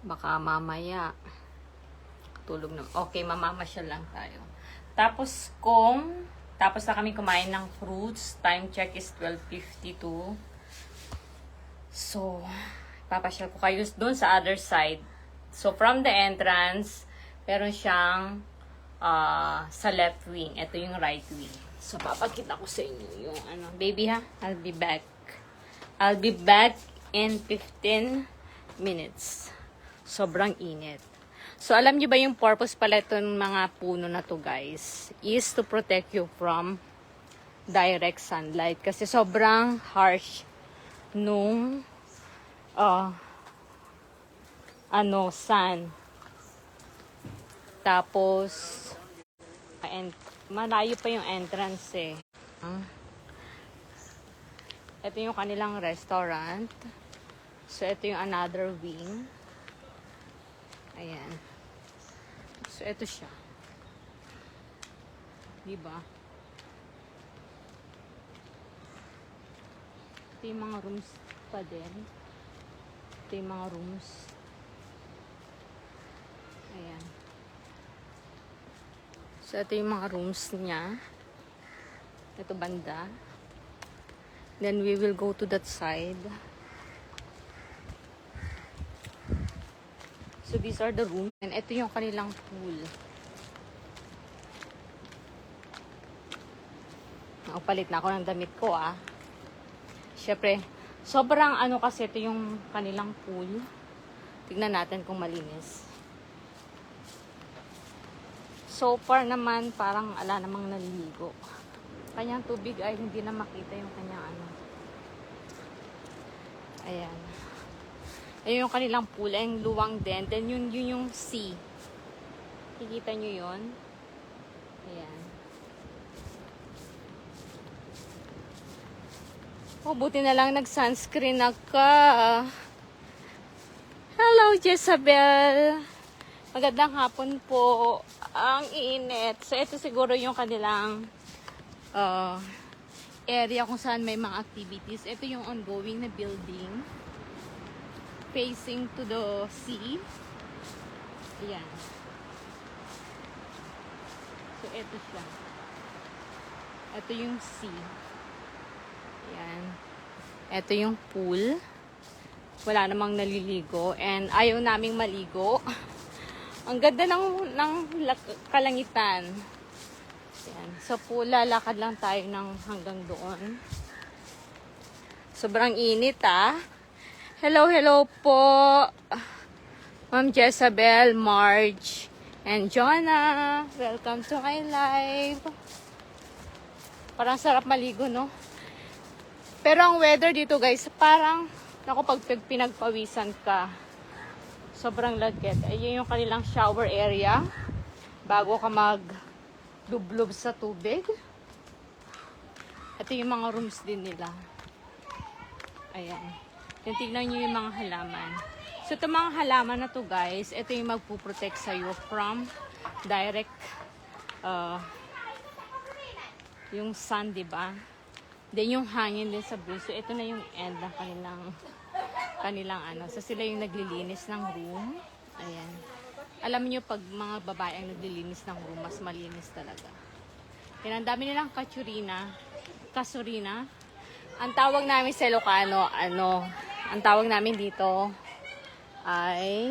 Baka mamaya. Tulog na. Okay, mamamasyal lang tayo. Tapos kung tapos na kami kumain ng fruits, time check is 12.52. So, papasyal ko kayo doon sa other side. So, from the entrance, meron siyang ah, sa left wing. Ito yung right wing. So, papakita ko sa inyo yung ano. Baby ha, I'll be back. I'll be back in 15 minutes. Sobrang init. So, alam niyo ba yung purpose pala itong mga puno na to guys? Is to protect you from direct sunlight. Kasi sobrang harsh nung uh, ano, sun. Tapos, and malayo pa yung entrance eh. Ito yung kanilang restaurant. So, ito yung another wing. Ayan. So, ito siya. Diba? Ito yung mga rooms pa din. Ito yung mga rooms. Ayan. So, ito yung mga rooms niya. Ito banda. Then, we will go to that side. So, these are the rooms. And ito yung kanilang pool. Nakapalit na ako ng damit ko, ah. Siyempre, sobrang ano kasi ito yung kanilang pool. Tignan natin kung malinis. So far naman, parang ala namang naliligo. Kanyang tubig ay hindi na makita yung kanyang ano. Ayan. Ayun yung kanilang pool, ay yung luwang din. Then yun, yun yung sea. Kikita nyo yun? Ayan. Oh, buti na lang nag-sunscreen na ka. Hello, Jezabel. Magandang hapon po. Ang init. So, ito siguro yung kanilang uh, area kung saan may mga activities. Ito yung ongoing na building facing to the sea. Ayan. So, ito siya. Ito yung sea. Ayan. Ito yung pool. Wala namang naliligo. And ayaw naming maligo. Ang ganda ng, ng kalangitan. Ayan. So, pool, lalakad lang tayo ng hanggang doon. Sobrang init, ah. Hello, hello po. Ma'am Jezabel, Marge, and Jonah. Welcome to my live. Parang sarap maligo, no? Pero ang weather dito, guys, parang naku, pag pinagpawisan ka, sobrang lagkit. Ayun yung kanilang shower area bago ka mag dublob sa tubig. Ito yung mga rooms din nila. Ayan. Yan, tignan nyo yung mga halaman. So, itong mga halaman na to guys, ito yung magpuprotect sa'yo from direct uh, yung sun, di ba? Then yung hangin din sa breeze. So, ito na yung end ng kanilang kanilang ano. So, sila yung naglilinis ng room. Ayan. Alam niyo pag mga babae ang naglilinis ng room, mas malinis talaga. Yan, ang dami nilang kachurina. Kasurina. Ang tawag namin sa Ilocano, ano, ang tawag namin dito ay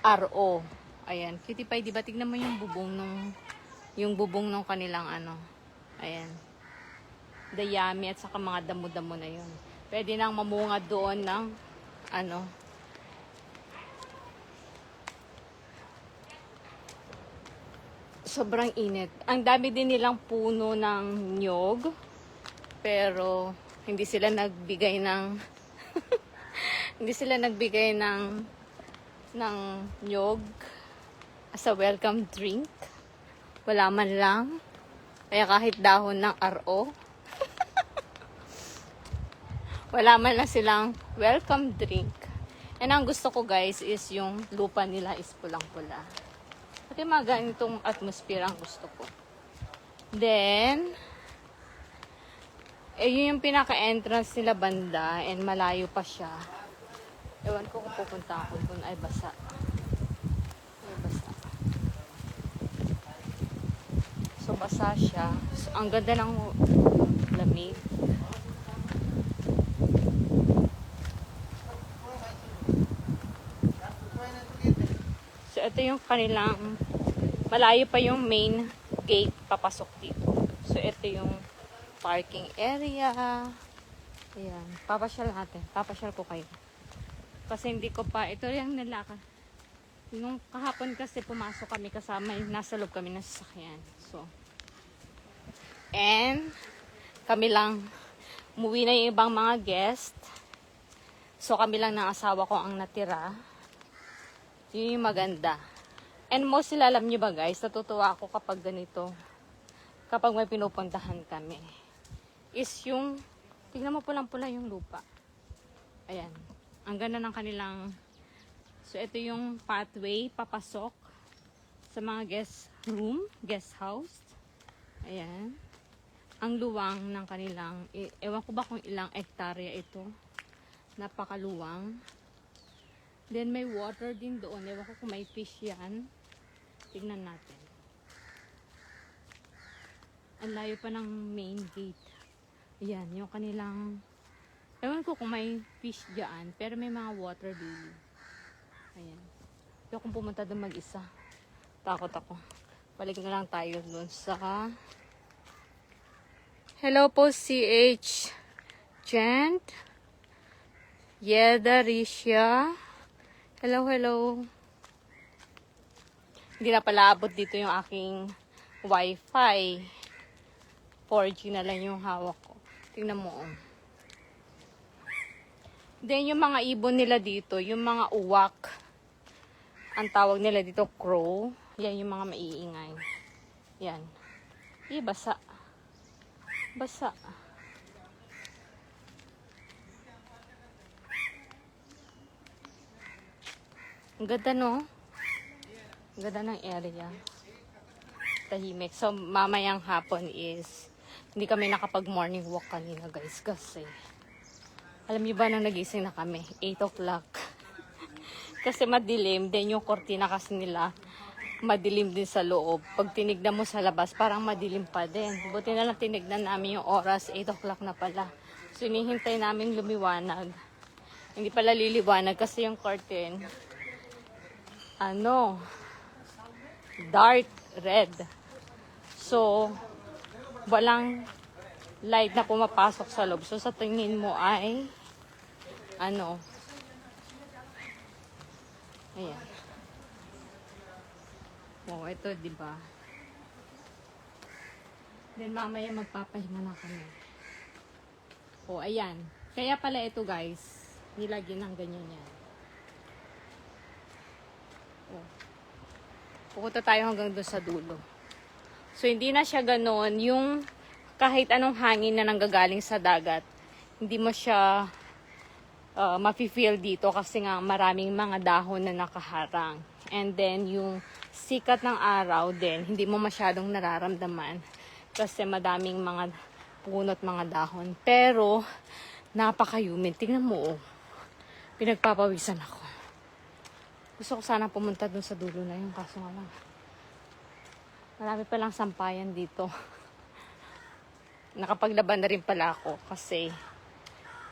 RO. Ayan. Cutie pie, di? Tignan mo yung bubong nung, yung bubong nung kanilang ano. Ayan. Dayami at saka mga damo-damo na yun. Pwede nang mamunga doon ng ano. Sobrang init. Ang dami din nilang puno ng nyog. Pero hindi sila nagbigay ng hindi sila nagbigay ng ng nyog as a welcome drink. Wala man lang. Kaya kahit dahon ng RO, wala man lang silang welcome drink. And ang gusto ko guys is yung lupa nila is pulang-pula. Pati mga ganitong atmosphere ang gusto ko. Then, eh, yun yung pinaka-entrance nila banda and malayo pa siya. Ewan ko kung pupunta ako dun ay basa. Ay basa. So basa siya. So, ang ganda ng lamig. So ito yung kanilang malayo pa yung main gate papasok dito. So ito yung parking area. Ayan. Papasyal natin. Papasyal ko kayo. Kasi hindi ko pa, ito yung nilakad. Nung kahapon kasi pumasok kami kasama, yung nasa loob kami ng sasakyan. So, and, kami lang, umuwi na yung ibang mga guest. So, kami lang ng asawa ko ang natira. Yun yung maganda. And mostly, alam nyo ba guys, natutuwa ako kapag ganito. Kapag may pinupuntahan kami. Is yung, tignan mo pulang-pula yung lupa. Ayan. Ang ganda ng kanilang, so ito yung pathway papasok sa mga guest room, guest house. Ayan. Ang luwang ng kanilang, e- ewan ko ba kung ilang hektarya ito. Napakaluwang. Then may water din doon. Ewan ko kung may fish yan. Tignan natin. Ang layo pa ng main gate. Ayan, yung kanilang Ewan ko kung may fish dyan, pero may mga water lily. Ayan. Hindi akong pumunta doon mag-isa. Takot ako. Balik na lang tayo doon sa... Hello po, CH Gent. Yeda Risha. Hello, hello. Hindi na pala abot dito yung aking wifi. 4G na lang yung hawak. Tingnan mo, oh. Then, yung mga ibon nila dito, yung mga uwak, ang tawag nila dito, crow. Yan yung mga maiingay. Yan. Eh, basa. Basa. Ang ganda, no? Ang ganda ng area. Tahimik. So, mamayang hapon is, hindi kami nakapag morning walk kanina, guys, kasi alam niyo ba nang nagising na kami? 8 o'clock. kasi madilim. Then yung kortina kasi nila, madilim din sa loob. Pag tinignan mo sa labas, parang madilim pa din. Buti na lang tinignan namin yung oras, 8 o'clock na pala. So hinihintay namin lumiwanag. Hindi pala liliwanag kasi yung curtain, ano, dark red. So, walang light na pumapasok sa loob. So, sa tingin mo ay, ano, ayan. Oh, ito, di ba? Then, mamaya magpapahinga na kami. Oh, ayan. Kaya pala ito, guys, nilagyan ng ganyan yan. Oh. Pupunta tayo hanggang doon sa dulo. So, hindi na siya ganoon yung kahit anong hangin na nanggagaling sa dagat, hindi mo siya uh, mafe-feel dito kasi nga maraming mga dahon na nakaharang. And then yung sikat ng araw din, hindi mo masyadong nararamdaman kasi madaming mga punot mga dahon. Pero napaka-humid. Tingnan mo, oh. pinagpapawisan ako. Gusto ko sana pumunta dun sa dulo na yung kaso nga lang. Marami palang sampayan dito nakapaglaban na rin pala ako kasi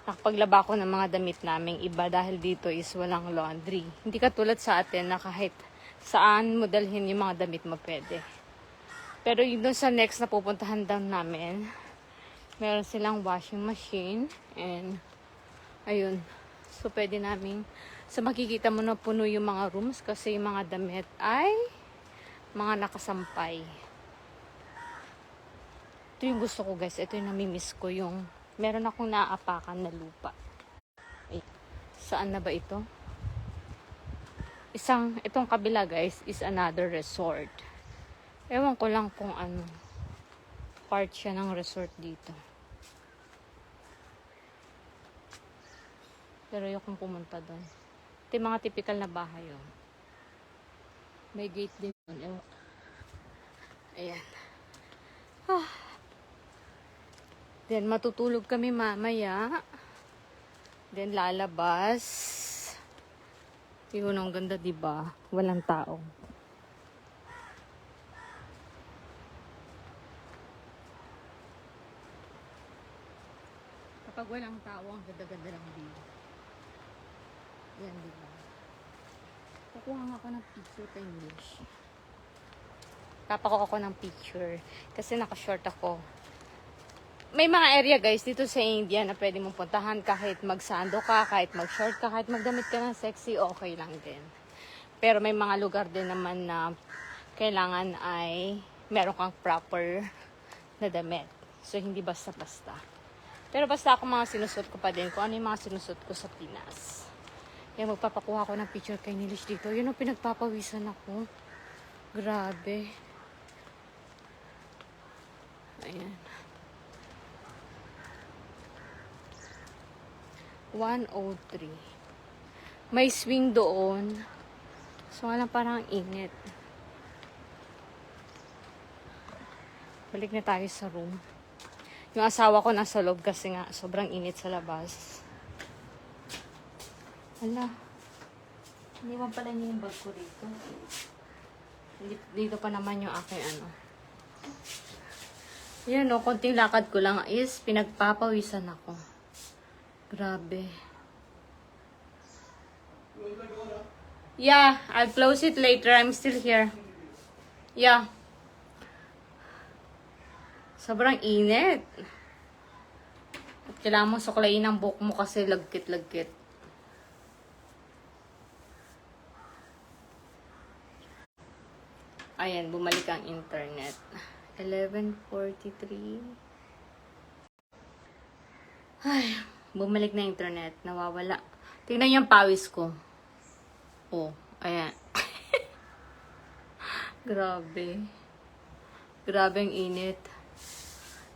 nakapaglaba ako ng mga damit naming iba dahil dito is walang laundry. Hindi katulad sa atin na kahit saan mo dalhin yung mga damit mo pwede. Pero yun dun sa next na pupuntahan down namin, meron silang washing machine and ayun. So pwede namin so makikita mo na puno yung mga rooms kasi yung mga damit ay mga nakasampay ito yung gusto ko guys. Ito yung namimiss ko yung meron akong naaapakan na lupa. Wait, saan na ba ito? Isang, itong kabila guys is another resort. Ewan ko lang kung ano part siya ng resort dito. Pero yung pumunta doon. Ito yung mga typical na bahay oh. May gate din doon. Ayan. Ah. Then, matutulog kami mamaya. Then, lalabas. Yun, ang ganda, ba? Walang tao. Kapag walang tao, ang ganda-ganda lang din. Yan, di ba? Kukuha nga ako ng picture kay Mish. Papako ako ng picture. Kasi naka-short ako. May mga area guys dito sa India na pwede mong puntahan kahit magsando ka, kahit mag-short ka, kahit magdamit ka ng sexy, okay lang din. Pero may mga lugar din naman na kailangan ay meron kang proper na damit. So, hindi basta-basta. Pero basta ako mga sinusot ko pa din kung ano yung mga sinusot ko sa Pinas. Kaya magpapakuha ko ng picture kay Nilish dito. Yun ang pinagpapawisan ako. Grabe. Ayan. 103. May swing doon. So, lang parang ang init. Balik na tayo sa room. Yung asawa ko nasa loob kasi nga sobrang init sa labas. Hala. Mo pala niya yung bag ko. Dito, dito pa naman yung aking ano. Yan o, konting lakad ko lang is pinagpapawisan ako. Grabe. Yeah, I'll close it later. I'm still here. Yeah. Sobrang init. At kailangan mo suklayin ang buhok mo kasi lagkit-lagkit. Ayan, bumalik ang internet. 11.43. Ay, bumalik na internet. Nawawala. Tingnan niyo yung pawis ko. Oh, ayan. Grabe. Grabe ang init.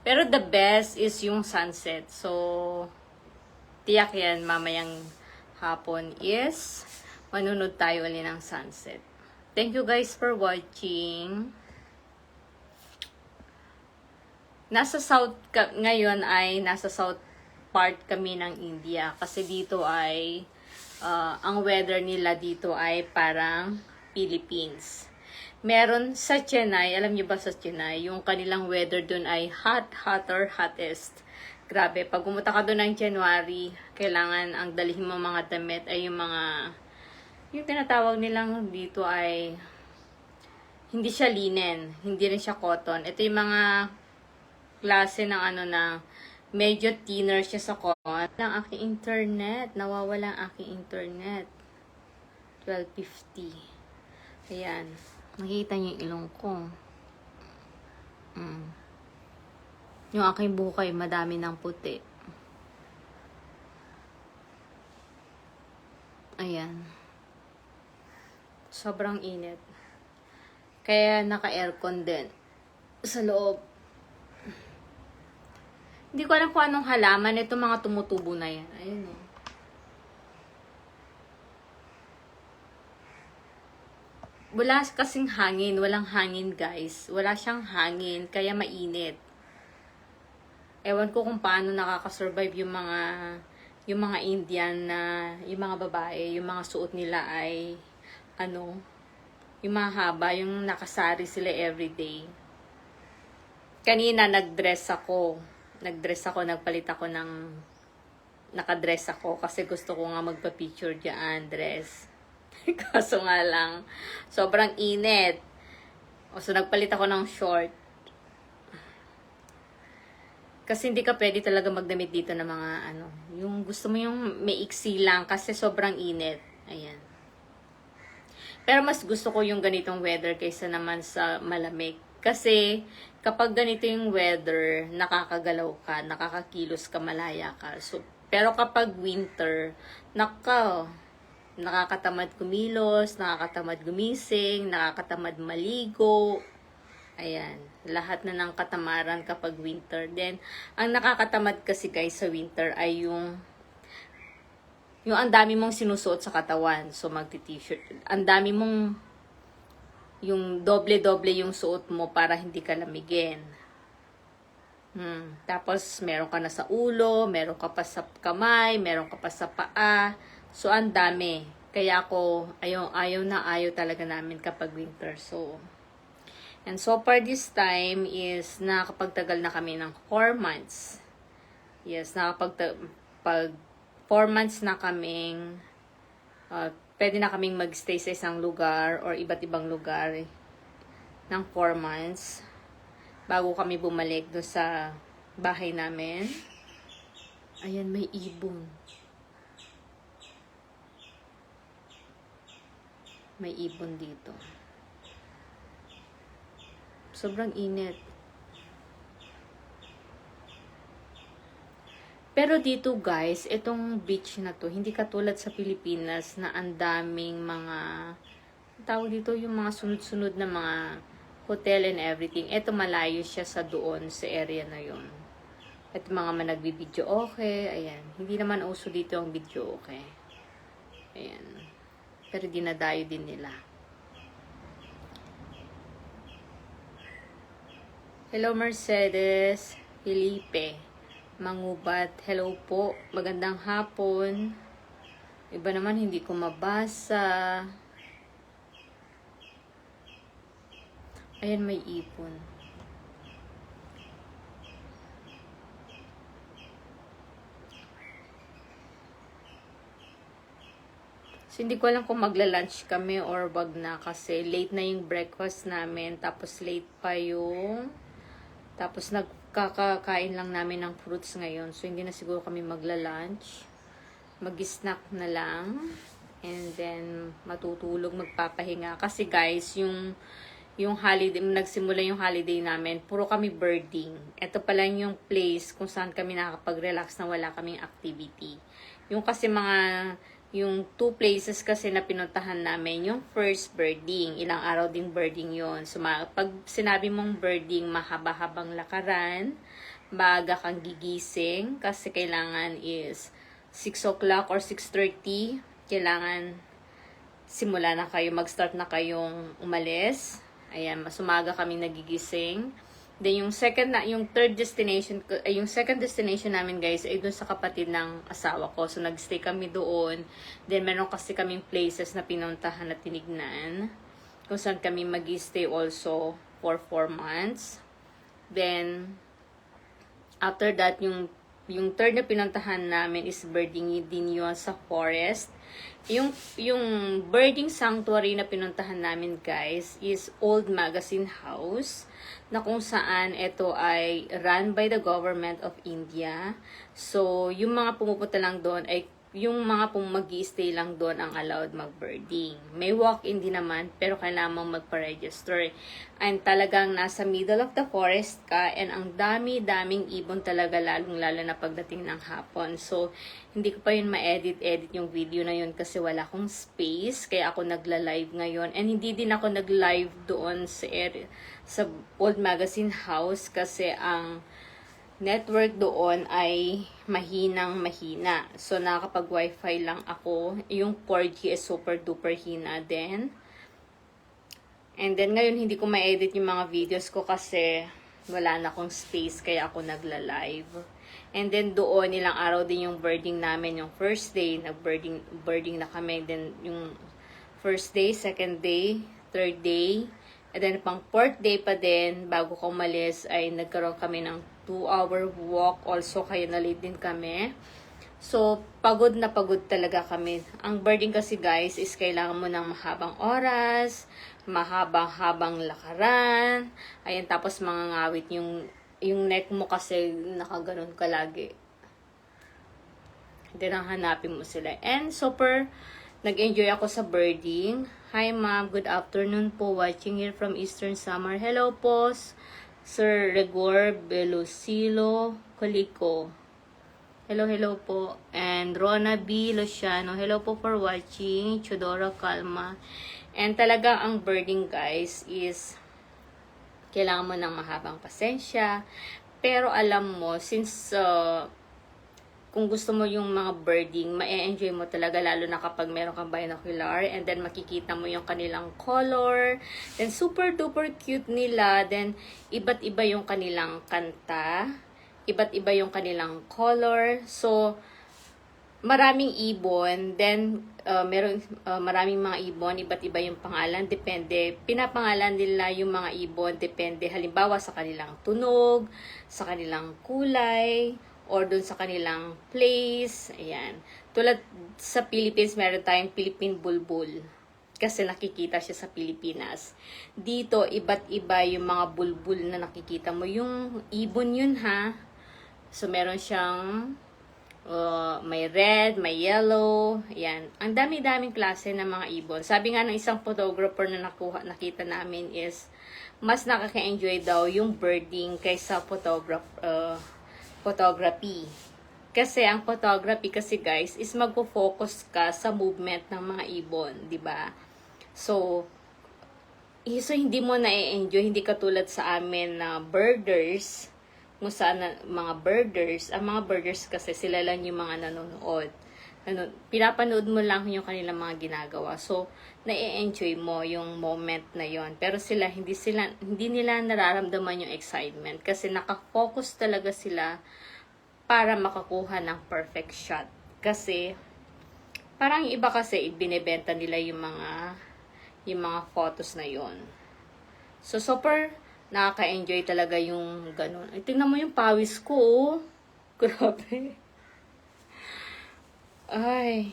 Pero the best is yung sunset. So, tiyak yan mamayang hapon is manunod tayo ulit ng sunset. Thank you guys for watching. Nasa south ka, ngayon ay nasa south part kami ng India kasi dito ay uh, ang weather nila dito ay parang Philippines. Meron sa Chennai, alam niyo ba sa Chennai, yung kanilang weather doon ay hot, hotter, hottest. Grabe, pag pumunta ka doon ng January, kailangan ang dalhin mo mga damit ay yung mga, yung tinatawag nilang dito ay, hindi siya linen, hindi rin siya cotton. Ito yung mga klase ng ano na, medyo thinner siya sa cotton. Ang aking internet, nawawala ang aking internet. 12.50. Ayan. Makita niyo yung ilong ko. Mm. Yung aking bukay, madami ng puti. Ayan. Sobrang init. Kaya naka-aircon din. Sa loob. Hindi ko alam kung anong halaman. Ito mga tumutubo na yan. Ayun o. wala kasing hangin, walang hangin guys. Wala siyang hangin, kaya mainit. Ewan ko kung paano nakakasurvive yung mga yung mga Indian na yung mga babae, yung mga suot nila ay ano, yung mga haba, yung nakasari sila everyday. Kanina nagdress ako. Nagdress ako, nagpalit ako ng nakadress ako kasi gusto ko nga magpa-picture diyan, dress. Kaso nga lang, sobrang init. O, so, nagpalit ako ng short. Kasi hindi ka pwede talaga magdamit dito ng mga ano. Yung gusto mo yung may iksi lang kasi sobrang init. Ayan. Pero mas gusto ko yung ganitong weather kaysa naman sa malamig. Kasi kapag ganito yung weather, nakakagalaw ka, nakakakilos ka, malaya ka. So, pero kapag winter, naka, nakakatamad kumilos, nakakatamad gumising, nakakatamad maligo. Ayan, lahat na ng katamaran kapag winter. Then, ang nakakatamad kasi guys sa winter ay yung yung ang dami mong sinusuot sa katawan. So, magti-t-shirt. Ang dami mong yung doble-doble yung suot mo para hindi ka lamigin. Hmm. Tapos, meron ka na sa ulo, meron ka pa sa kamay, meron ka pa sa paa. So, ang dami. Kaya ako, ayaw, ayaw na ayaw talaga namin kapag winter. So, and so far this time is nakapagtagal na kami ng 4 months. Yes, nakapag pag 4 months na kaming uh, pwede na kaming magstay sa isang lugar or iba't ibang lugar ng 4 months bago kami bumalik do sa bahay namin. Ayan, may ibon. May ibon dito. Sobrang init. Pero dito guys, itong beach na to, hindi katulad sa Pilipinas na ang daming mga, tawag dito yung mga sunod-sunod na mga hotel and everything. Ito malayo siya sa doon, sa area na yon. At mga man nagbibideo okay, ayan. Hindi naman uso dito ang video okay. Ayan. Pero dinadayo din nila. Hello Mercedes, Felipe. Mangubat. Hello po. Magandang hapon. Iba naman hindi ko mabasa. Ayan, may ipon. So, hindi ko alam kung magla-lunch kami or wag na kasi late na yung breakfast namin. Tapos late pa yung... Tapos nagkakakain lang namin ng fruits ngayon. So, hindi na siguro kami magla-lunch. Mag-snack na lang. And then, matutulog, magpapahinga. Kasi guys, yung yung holiday, nagsimula yung holiday namin, puro kami birding. Ito pa lang yung place kung saan kami nakakapag-relax na wala kaming activity. Yung kasi mga yung two places kasi na pinuntahan namin, yung first birding, ilang araw ding birding yon So, pag sinabi mong birding, mahaba-habang lakaran, baga kang gigising, kasi kailangan is 6 o'clock or 6.30, kailangan simula na kayo, mag-start na kayong umalis. Ayan, mas umaga kami nagigising. Then yung second na, yung third destination, ko- ay yung second destination namin guys ay doon sa kapatid ng asawa ko. So nagstay kami doon. Then meron kasi kaming places na pinuntahan at tinignan. Kung saan kami mag-stay also for 4 months. Then after that yung yung third na pinuntahan namin is birding din yun sa forest. Yung, yung birding sanctuary na pinuntahan namin guys is Old Magazine House na kung saan ito ay run by the government of India. So, yung mga pumupunta lang doon ay yung mga pong mag stay lang doon ang allowed mag-birding. May walk-in din naman, pero kailangan magpa-register. And talagang nasa middle of the forest ka, and ang dami-daming ibon talaga, lalong-lalo na pagdating ng hapon. So, hindi ko pa yun ma-edit-edit yung video na yun kasi wala akong space, kaya ako nagla-live ngayon. And hindi din ako nag-live doon sa, area, sa Old Magazine House kasi ang network doon ay mahinang mahina. So, nakakapag wifi lang ako. Yung 4G is super duper hina din. And then, ngayon hindi ko ma-edit yung mga videos ko kasi wala na akong space kaya ako nagla-live. And then doon, ilang araw din yung birding namin. Yung first day, nag-birding birding na kami. Then yung first day, second day, third day. And then pang fourth day pa din, bago ko umalis, ay nagkaroon kami ng 2-hour walk. Also, kaya na late din kami. So, pagod na pagod talaga kami. Ang birding kasi guys is kailangan mo ng mahabang oras, mahabang-habang lakaran, ayan, tapos mga ngawit yung, yung neck mo kasi nakaganon ka lagi. Then, ang hanapin mo sila. And super, nag-enjoy ako sa birding. Hi ma'am, good afternoon po. Watching here from Eastern Summer. Hello po, Sir Regor Belosilo Colico. Hello, hello po. And Rona B. Luciano. Hello po for watching. Chodora Calma. And talaga ang birding guys is kailangan mo ng mahabang pasensya. Pero alam mo, since uh, kung gusto mo yung mga birding, ma-enjoy mo talaga lalo na kapag meron kang binocular and then makikita mo yung kanilang color. Then super duper cute nila. Then iba't iba yung kanilang kanta. Iba't iba yung kanilang color. So maraming ibon, then uh, meron uh, maraming mga ibon, iba't iba yung pangalan, depende. Pinapangalan nila yung mga ibon, depende halimbawa sa kanilang tunog, sa kanilang kulay, or dun sa kanilang place. Ayan. Tulad sa Philippines, meron tayong Philippine Bulbul. Kasi nakikita siya sa Pilipinas. Dito, iba't iba yung mga bulbul na nakikita mo. Yung ibon yun ha. So, meron siyang uh, may red, may yellow. Ayan. Ang dami-daming klase ng mga ibon. Sabi nga ng isang photographer na nakuha, nakita namin is mas nakaka-enjoy daw yung birding kaysa photograph, uh, photography. Kasi ang photography kasi guys is magpo-focus ka sa movement ng mga ibon, 'di ba? So eh, so hindi mo na enjoy hindi katulad sa amin na birders kung saan mga birders, ang mga birders kasi sila lang yung mga nanonood. Ano, pinapanood mo lang yung kanilang mga ginagawa. So, na-enjoy mo yung moment na yon Pero sila, hindi sila, hindi nila nararamdaman yung excitement kasi nakafocus talaga sila para makakuha ng perfect shot. Kasi, parang iba kasi, ibinebenta nila yung mga, yung mga photos na yon So, super nakaka-enjoy talaga yung ganun. Ay, tingnan mo yung pawis ko, oh. Grabe. Ay.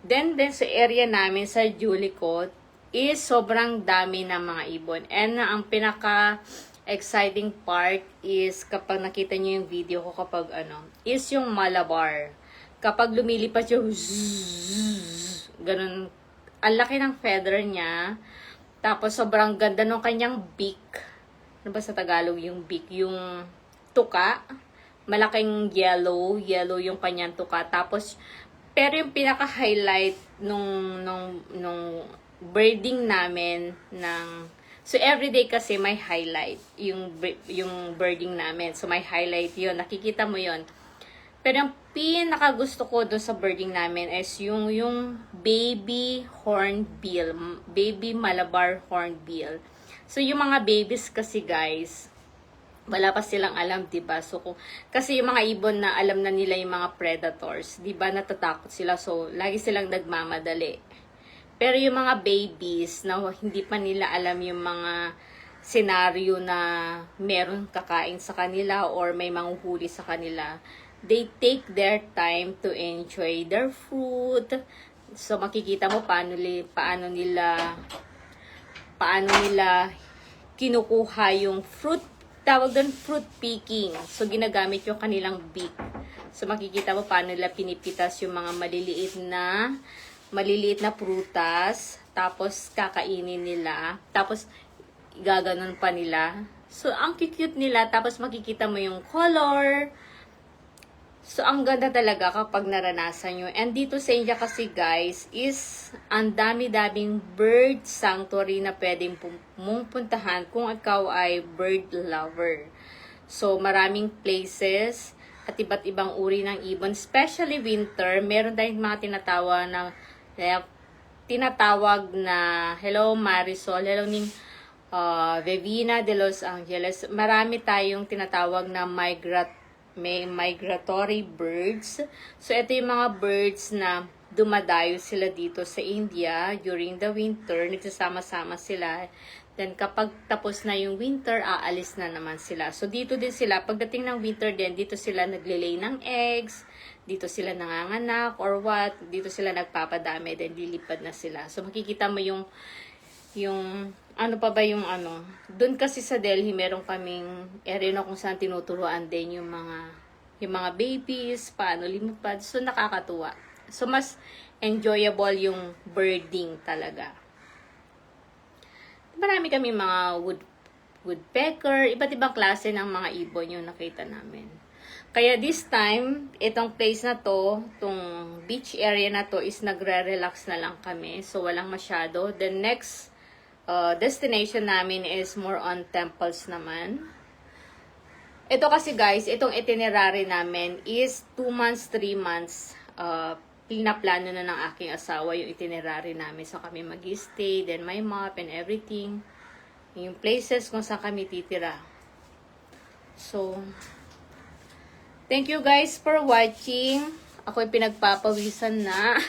Then, then sa area namin, sa Julicot, is sobrang dami ng mga ibon. And ang pinaka exciting part is kapag nakita niyo yung video ko kapag ano, is yung malabar. Kapag lumilipat yung zzz, ganun, ang laki ng feather niya. Tapos sobrang ganda ng kanyang beak. Ano ba sa Tagalog yung beak? Yung tuka. Malaking yellow. Yellow yung kanyang tuka. Tapos, pero yung pinaka-highlight nung, nung, nung birding namin ng So everyday kasi may highlight yung yung birding namin. So may highlight 'yon. Nakikita mo 'yon. Pero ang pinaka gusto ko doon sa birding namin is yung yung baby hornbill, baby malabar hornbill. So yung mga babies kasi guys, wala pa silang alam, 'di ba? So kung, kasi yung mga ibon na alam na nila yung mga predators, 'di ba? Natatakot sila. So lagi silang nagmamadali. Pero yung mga babies na hindi pa nila alam yung mga senaryo na meron kakain sa kanila or may manghuhuli sa kanila, they take their time to enjoy their food. So makikita mo paano, paano nila paano nila kinukuha yung fruit tawag doon fruit picking. So ginagamit yung kanilang beak. So makikita mo paano nila pinipitas yung mga maliliit na maliliit na prutas, tapos kakainin nila, tapos gaganon pa nila. So, ang cute nila, tapos makikita mo yung color. So, ang ganda talaga kapag naranasan nyo. And dito sa India kasi guys, is ang dami-daming bird sanctuary na pwedeng mong puntahan kung ikaw ay bird lover. So, maraming places at iba't ibang uri ng ibon. Especially winter, meron tayong mga tinatawa na kaya, tinatawag na, hello Marisol, hello ning uh, Vevina de Los Angeles. Marami tayong tinatawag na migrat may migratory birds. So, ito yung mga birds na dumadayo sila dito sa India during the winter. Nagsasama-sama sila. Then, kapag tapos na yung winter, aalis na naman sila. So, dito din sila. Pagdating ng winter din, dito sila naglilay ng eggs dito sila nanganganak or what, dito sila nagpapadami, then lilipad na sila. So makikita mo yung yung ano pa ba yung ano, doon kasi sa Delhi meron kaming area na kung saan tinuturuan din yung mga yung mga babies, paano lumipad. So nakakatuwa. So mas enjoyable yung birding talaga. Marami kami mga wood woodpecker, iba't ibang klase ng mga ibon yung nakita namin. Kaya this time, itong place na to, itong beach area na to is nagre-relax na lang kami. So, walang masyado. The next uh, destination namin is more on temples naman. Ito kasi guys, itong itinerary namin is 2 months, 3 months. Uh, pinaplano na ng aking asawa yung itinerary namin. So, kami mag-stay, then my map and everything. Yung places kung saan kami titira. So, Thank you guys for watching. Ako'y pinagpapawisan na.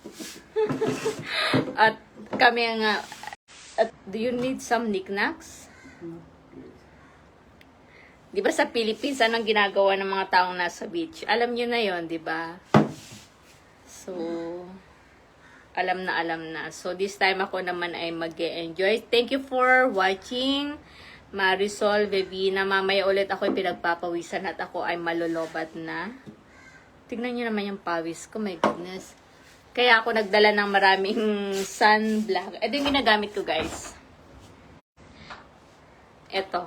at kami nga, at do you need some knickknacks? Di ba sa Philippines, anong ginagawa ng mga taong nasa beach? Alam nyo na yon di ba? So, alam na alam na. So, this time ako naman ay mag enjoy Thank you for watching. Marisol, Bebina, mamaya ulit ako pinagpapawisan at ako ay malolobat na. Tignan nyo naman yung pawis ko, my goodness. Kaya ako nagdala ng maraming sunblock. Ito yung ginagamit ko, guys. Ito.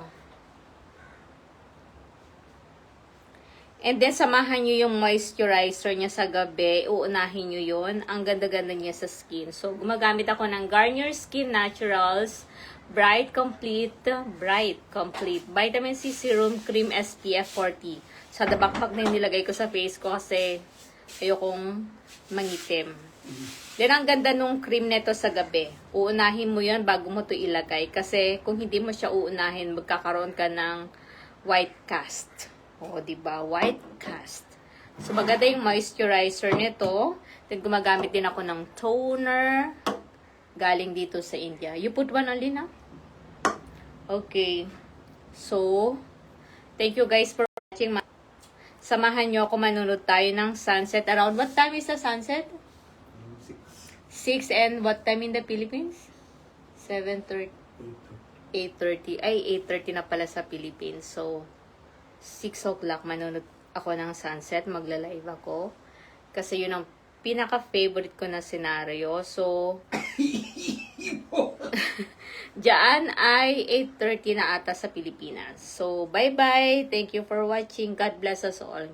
And then, samahan nyo yung moisturizer niya sa gabi. Uunahin nyo yun. Ang ganda-ganda niya sa skin. So, gumagamit ako ng Garnier Skin Naturals Bright Complete, Bright Complete Vitamin C Serum Cream SPF 40. Sa dabakpak na yung nilagay ko sa face ko kasi ayokong mangitim. Then, ang ganda nung cream neto sa gabi. Uunahin mo yan bago mo to ilagay. Kasi kung hindi mo siya uunahin, magkakaroon ka ng white cast. O, di ba? White cast. So, maganda yung moisturizer nito. Then, gumagamit din ako ng toner. Galing dito sa India. You put one only na? Okay. So, thank you guys for Samahan nyo ako manunod tayo ng sunset. Around what time is the sunset? 6 and what time in the Philippines? 7.30. 8.30. Ay, 8.30 na pala sa Philippines. So, 6 o'clock manunod ako ng sunset. Magla-live ako. Kasi yun ang pinaka-favorite ko na scenario. So, Diyan ay 8.30 na ata sa Pilipinas. So, bye-bye. Thank you for watching. God bless us all.